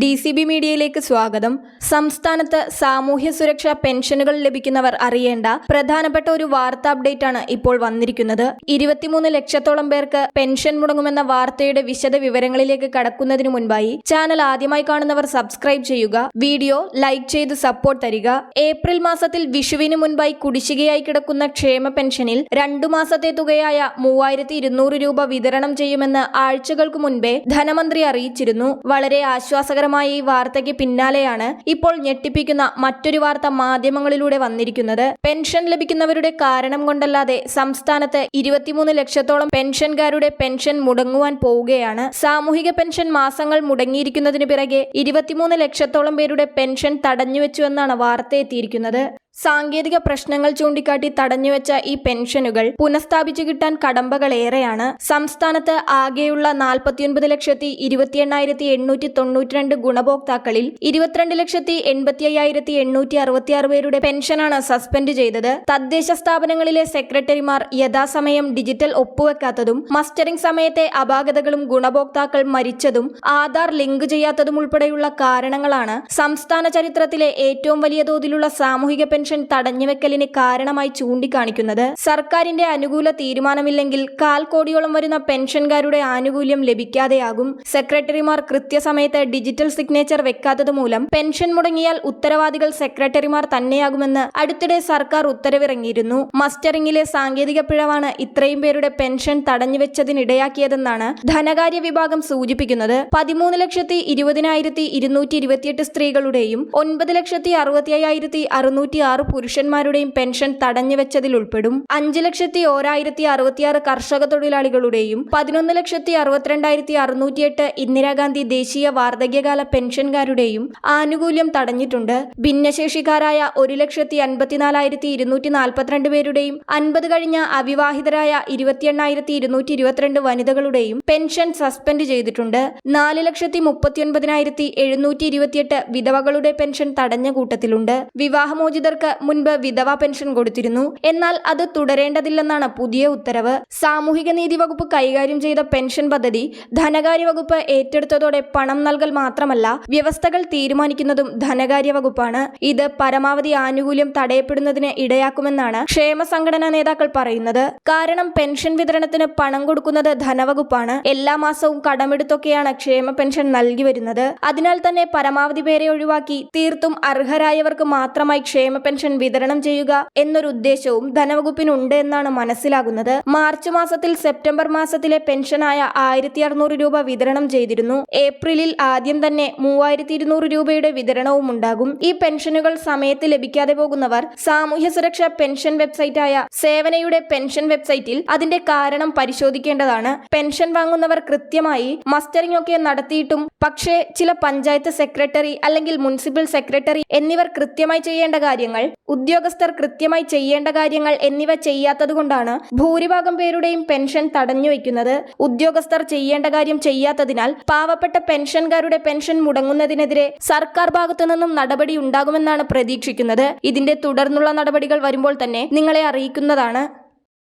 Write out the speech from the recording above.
D C B മീഡിയയിലേക്ക് സ്വാഗതം. സംസ്ഥാനത്ത് സാമൂഹ്യ സുരക്ഷാ പെൻഷനുകൾ ലഭിക്കുന്നവർ അറിയേണ്ട പ്രധാനപ്പെട്ട ഒരു വാർത്താ അപ്ഡേറ്റ് ആണ് ഇപ്പോൾ വന്നിരിക്കുന്നത്. ഇരുപത്തിമൂന്ന് ലക്ഷത്തോളം പേർക്ക് പെൻഷൻ മുടങ്ങുമെന്ന വാർത്തയുടെ വിശദ വിവരങ്ങളിലേക്ക് കടക്കുന്നതിന് മുൻപായി ചാനൽ ആദ്യമായി കാണുന്നവർ സബ്സ്ക്രൈബ് ചെയ്യുക വീഡിയോ ലൈക്ക് ചെയ്ത് സപ്പോർട്ട് തരിക. ഏപ്രിൽ മാസത്തിൽ വിഷുവിന് മുൻപായി കുടിശ്ശികയായി കിടക്കുന്ന ക്ഷേമ പെൻഷനിൽ രണ്ടു മാസത്തെ തുകയായ മൂവായിരത്തി രൂപ വിതരണം ചെയ്യുമെന്ന് ആഴ്ചകൾക്ക് മുൻപേ ധനമന്ത്രി അറിയിച്ചിരുന്നു. വളരെ ആശ്വാസകരമായ ഈ വാർത്തയ്ക്ക് പിന്നാലെയാണ് ഇപ്പോൾ ഞെട്ടിപ്പിക്കുന്ന മറ്റൊരു വാർത്ത മാധ്യമങ്ങളിലൂടെ വന്നിരിക്കുന്നത്. പെൻഷൻ ലഭിക്കുന്നവരുടെ കാരണം കൊണ്ടല്ലാതെ സംസ്ഥാനത്ത് ഇരുപത്തിമൂന്ന് ലക്ഷത്തോളം പെൻഷൻകാരുടെ പെൻഷൻ മുടങ്ങുവാൻ പോവുകയാണ്. സാമൂഹിക പെൻഷൻ മാസങ്ങൾ മുടങ്ങിയിരിക്കുന്നതിന് പിറകെ ഇരുപത്തിമൂന്ന് ലക്ഷത്തോളം പേരുടെ പെൻഷൻ തടഞ്ഞുവെച്ചുവെന്നാണ് വാർത്ത എത്തിയിരിക്കുന്നത്. സാങ്കേതിക പ്രശ്നങ്ങൾ ചൂണ്ടിക്കാട്ടി തടഞ്ഞുവെച്ച ഈ പെൻഷനുകൾ പുനഃസ്ഥാപിച്ചു കിട്ടാൻ കടമ്പകളേറെയാണ്. സംസ്ഥാനത്ത് ആകെയുള്ള നാൽപ്പത്തിയൊൻപത് ലക്ഷത്തി ഇരുപത്തി എണ്ണായിരത്തി എണ്ണൂറ്റി തൊണ്ണൂറ്റിരണ്ട് ഗുണഭോക്താക്കളിൽ ഇരുപത്തിരണ്ട് ലക്ഷത്തി എൺപത്തി അയ്യായിരത്തി എണ്ണൂറ്റി അറുപത്തിയാറ് പേരുടെ പെൻഷനാണ് സസ്പെൻഡ് ചെയ്തത്. തദ്ദേശ സ്ഥാപനങ്ങളിലെ സെക്രട്ടറിമാർ യഥാസമയം ഡിജിറ്റൽ ഒപ്പുവെക്കാത്തതും മസ്റ്ററിംഗ് സമയത്തെ അപാകതകളും ഗുണഭോക്താക്കൾ മരിച്ചതും ആധാർ ലിങ്ക് ചെയ്യാത്തതും ഉൾപ്പെടെയുള്ള കാരണങ്ങളാണ് സംസ്ഥാന ചരിത്രത്തിലെ ഏറ്റവും വലിയ തോതിലുള്ള സാമൂഹിക പെൻഷൻ തടഞ്ഞുവെക്കലിന് കാരണമായി ചൂണ്ടിക്കാണിക്കുന്നത് സർക്കാരിന്റെ അനുകൂല തീരുമാനമില്ലെങ്കിൽ കാൽ കോടിയോളം വരുന്ന പെൻഷൻകാരുടെ ആനുകൂല്യം ലഭിക്കാതെയാകും. സെക്രട്ടറിമാർ കൃത്യസമയത്ത് ഡിജിറ്റൽ സിഗ്നേച്ചർ വെക്കാത്തത് മൂലം പെൻഷൻ മുടങ്ങിയാൽ ഉത്തരവാദികൾ സെക്രട്ടറിമാർ തന്നെയാകുമെന്ന് അടുത്തിടെ സർക്കാർ ഉത്തരവിറങ്ങിയിരുന്നു. മസ്റ്ററിംഗിലെ സാങ്കേതിക പിഴവാണ് ഇത്രയും പേരുടെ പെൻഷൻ തടഞ്ഞുവെച്ചതിനിടയാക്കിയതെന്നാണ് ധനകാര്യ വിഭാഗം സൂചിപ്പിക്കുന്നത്. പതിമൂന്ന് ലക്ഷത്തി ഇരുപതിനായിരത്തി ഇരുന്നൂറ്റി ഇരുപത്തിയെട്ട് സ്ത്രീകളുടെയും ഒൻപത് ലക്ഷത്തി അറുപത്തി അയ്യായിരത്തി അറുന്നൂറ്റി ആറ് പുരുഷന്മാരുടെയും പെൻഷൻ തടഞ്ഞുവെച്ചതിൽ ഉൾപ്പെടും. അഞ്ച് ലക്ഷത്തി ഓരായിരത്തി അറുപത്തിയാറ് കർഷക തൊഴിലാളികളുടെയും പതിനൊന്ന് ലക്ഷത്തി അറുപത്തിരണ്ടായിരത്തി അറുന്നൂറ്റിയെട്ട് ഇന്ദിരാഗാന്ധി ദേശീയ വാർദ്ധക്യകാല പെൻഷൻകാരുടെയും ആനുകൂല്യം തടഞ്ഞിട്ടുണ്ട്. ഭിന്നശേഷിക്കാരായ ഒരു ലക്ഷത്തി അൻപത്തിനാലായിരത്തി ഇരുന്നൂറ്റി നാൽപ്പത്തിരണ്ട് പേരുടെയും അൻപത് കഴിഞ്ഞ അവിവാഹിതരായ ഇരുപത്തി എണ്ണായിരത്തി ഇരുന്നൂറ്റി ഇരുപത്തിരണ്ട് വനിതകളുടെയും പെൻഷൻ സസ്പെൻഡ് ചെയ്തിട്ടുണ്ട്. നാല് ലക്ഷത്തി മുപ്പത്തിയൊൻപതിനായിരത്തി എഴുന്നൂറ്റി ഇരുപത്തിയെട്ട് വിധവകളുടെ പെൻഷൻ തടഞ്ഞ കൂട്ടത്തിലുണ്ട്. വിവാഹമോചിതർക്ക് മുൻപ് വിധവ പെൻഷൻ കൊടുത്തിരുന്നു. എന്നാൽ അത് തുടരേണ്ടതില്ലെന്നാണ് പുതിയ ഉത്തരവ്. സാമൂഹിക നീതി വകുപ്പ് കൈകാര്യം ചെയ്ത പെൻഷൻ പദ്ധതി ധനകാര്യ വകുപ്പ് ഏറ്റെടുത്തതോടെ പണം നൽകൽ മാത്രമല്ല വ്യവസ്ഥകൾ തീരുമാനിക്കുന്നതും ധനകാര്യ വകുപ്പാണ്. ഇത് പരമാവധി ആനുകൂല്യം തടയപ്പെടുന്നതിന് ഇടയാക്കുമെന്നാണ് ക്ഷേമ സംഘടനാ നേതാക്കൾ പറയുന്നത്. കാരണം പെൻഷൻ വിതരണത്തിന് പണം കൊടുക്കുന്നത് ധനവകുപ്പാണ്. എല്ലാ മാസവും കടമെടുത്തൊക്കെയാണ് ക്ഷേമ പെൻഷൻ നൽകി വരുന്നത്. അതിനാൽ തന്നെ പരമാവധി പേരെ ഒഴിവാക്കി തീർത്തും അർഹരായവർക്ക് മാത്രമായി ക്ഷേമ പെൻഷൻ വിതരണം ചെയ്യുക എന്നൊരു ഉദ്ദേശവും ധനവകുപ്പിനുണ്ട് എന്നാണ് മനസ്സിലാകുന്നത്. മാർച്ച് മാസത്തിൽ സെപ്റ്റംബർ മാസത്തിലെ പെൻഷനായ ആയിരത്തി അറുന്നൂറ് രൂപ വിതരണം ചെയ്തിരുന്നു. ഏപ്രിലിൽ ആദ്യം തന്നെ മൂവായിരത്തി ഇരുന്നൂറ് രൂപയുടെ വിതരണവും ഉണ്ടാകും. ഈ പെൻഷനുകൾ സമയത്ത് ലഭിക്കാതെ പോകുന്നവർ സാമൂഹ്യ സുരക്ഷാ പെൻഷൻ വെബ്സൈറ്റായ സേവനയുടെ പെൻഷൻ വെബ്സൈറ്റിൽ അതിന്റെ കാരണം പരിശോധിക്കേണ്ടതാണ്. പെൻഷൻ വാങ്ങുന്നവർ കൃത്യമായി മസ്റ്ററിംഗ് ഒക്കെ നടത്തിയിട്ടും പക്ഷേ ചില പഞ്ചായത്ത് സെക്രട്ടറി അല്ലെങ്കിൽ മുനിസിപ്പൽ സെക്രട്ടറി എന്നിവർ കൃത്യമായി ചെയ്യേണ്ട കാര്യങ്ങൾ ഉദ്യോഗസ്ഥർ കൃത്യമായി ചെയ്യേണ്ട കാര്യങ്ങൾ എന്നിവ ചെയ്യാത്തതുകൊണ്ടാണ് ഭൂരിഭാഗം പേരുടെയും പെൻഷൻ തടഞ്ഞു വയ്ക്കുന്നത് ഉദ്യോഗസ്ഥർ ചെയ്യേണ്ട കാര്യം ചെയ്യാത്തതിനാൽ പാവപ്പെട്ട പെൻഷൻകാരുടെ പെൻഷൻ മുടങ്ങുന്നതിനെതിരെ സർക്കാർ ഭാഗത്തു നിന്നും നടപടി ഉണ്ടാകുമെന്നാണ് പ്രതീക്ഷിക്കുന്നത്. ഇതിന്റെ തുടർന്നുള്ള നടപടികൾ വരുമ്പോൾ തന്നെ നിങ്ങളെ അറിയിക്കുന്നതാണ്.